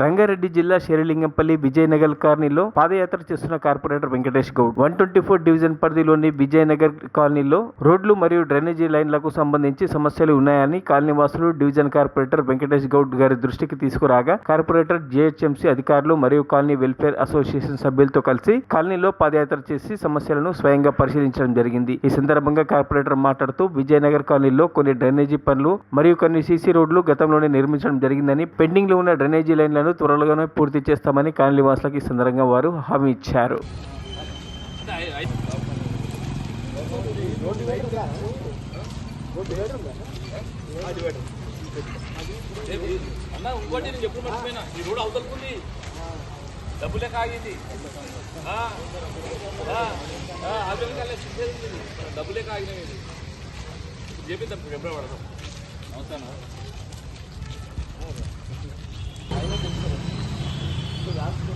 రంగారెడ్డి జిల్లా శేరిలింగంపల్లి విజయనగర్ కాలనీలో పాదయాత్ర చేస్తున్న corporator Venkatesh Goud. One twenty four division పరిధిలోని విజయనగర్ కాలనీలో రోడ్లు మరియు డ్రైనేజీ లైన్లకు సంబంధించి సమస్యలు ఉన్నాయని కాలనీ వాసులు డివిజన్ కార్పొరేటర్ వెంకటేష్ గౌడ్ గారి దృష్టికి తీసుకురాగా కార్పొరేటర్ జేహెచ్ఎంసీ అధికారులు మరియు కాలనీ వెల్ఫేర్ అసోసియేషన్ సభ్యులతో కలిసి కాలనీలో పాదయాత్ర చేసి సమస్యలను స్వయంగా పరిశీలించడం జరిగింది. ఈ సందర్భంగా కార్పొరేటర్ మాట్లాడుతూ విజయనగర్ కాలనీలో కొన్ని డ్రైనేజీ పనులు మరియు కొన్ని సీసీ రోడ్లు గతంలోనే నిర్మించడం జరిగిందని పెండింగ్లో ఉన్న డ్రైనేజీ లైన్లను త్వరలోనే పూర్తి చేస్తామని కాలనీ వాసులకు ఈ సందర్భంగా వారు హామీ ఇచ్చారు డబ్బులే కాగింది డబ్బులే ఎప్పుడు చెప్పి తప్పు ఎప్పుడే అవతలుకుంది డబ్బులే